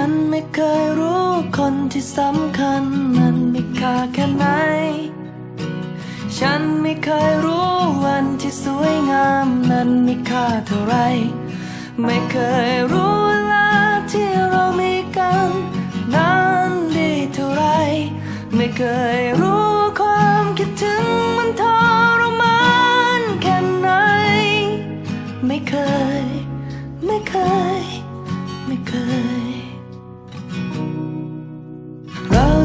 ันไม่เคยรู้คนที่สำคัญนั้นมีค่าแค่ไหน ฉันไม่เคยรู้วันที่สวยงามนั้นมีค่าเท่าไร ไม่เคยรู้เวลาที่เรามีกันนั้นดีเท่าไร ไม่เคยรู้ความคิดถึงมันทรมานแค่ไหน ไม่เคย ไม่เคย ไม่เคย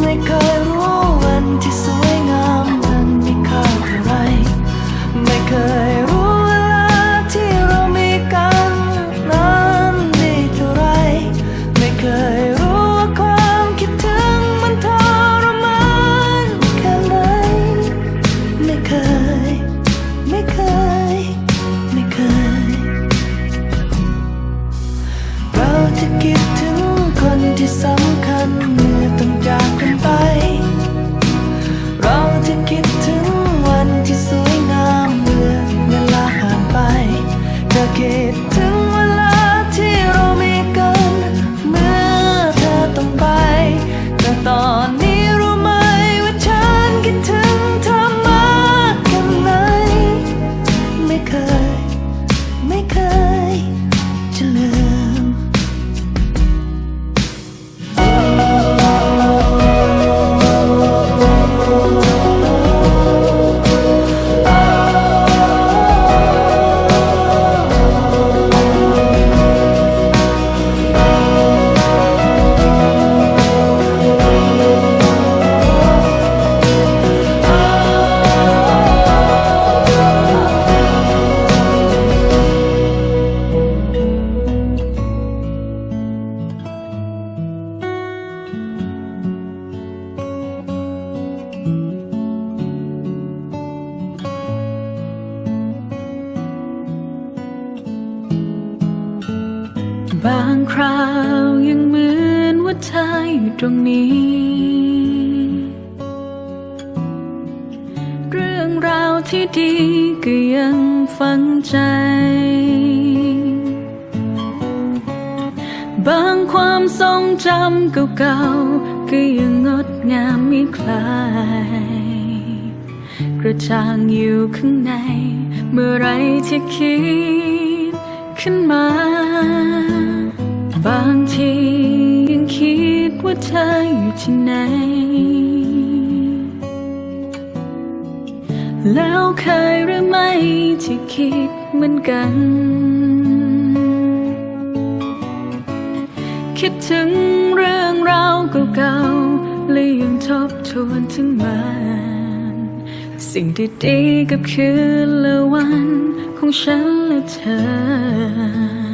ไม่เคยรู้วันที่สวยงามนั้นมีค่าเท่าไรไม่เคยรู้เวลาที่เรามีกันนั้นดีเท่าไรไม่เคยรู้ว่าความคิดถึงมันทรมานแค่ไหนไม่เคย ไม่เคย ไม่เคย เราจะคิดถึงคนที่สำคัญ บางคราวยังเหมือนว่าเธออยู่ตรงนี้ เรื่องราวที่ดีก็ยังฝังใจ บางความทรงจำเก่าๆก็ยังงดงามไม่คลาย กระจ่างอยู่ข้างใน เมื่อไรที่คิดขึ้นมา บางทียังคิดว่าเธออยู่ที่ไหน แล้วเคยหรือไม่ที่คิดเหมือนกัน คิดถึงเรื่องราวเก่าๆและยังทบทวนถึงมันสิ่งที่ดีๆกับคืนและวันของฉันและเธอ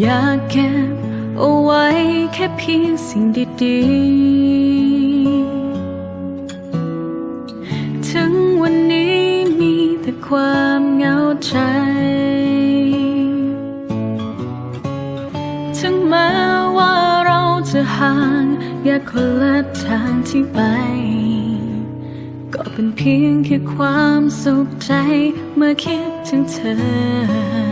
อยากเก็บเอาไว้แค่เพียงสิ่งดีๆ ถึงวันนี้มีแต่ความเหงาใจ ถึงแม้ว่าเราจะห่างแยากคนละทางที่ไป ก็เป็นเพียงแค่ความสุขใจเมื่อคิดถึงเธอ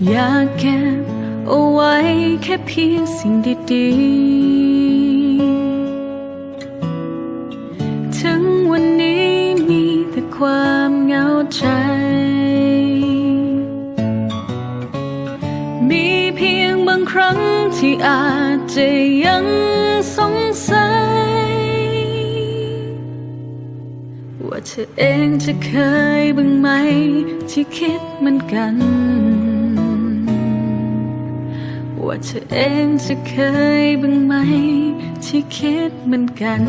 อยากเก็บเอาไว้แค่เพียงสิ่งดีๆ ถึงวันนี้มีแต่ความเหงาใจ มีเพียงบางครั้งที่อาจจะยังสงสัย ว่าเธอเองจะเคยบ้างไหม ที่คิดเหมือนกัน ว่าเธอเองจะเคยบ้างไหม ที่คิดเหมือนกัน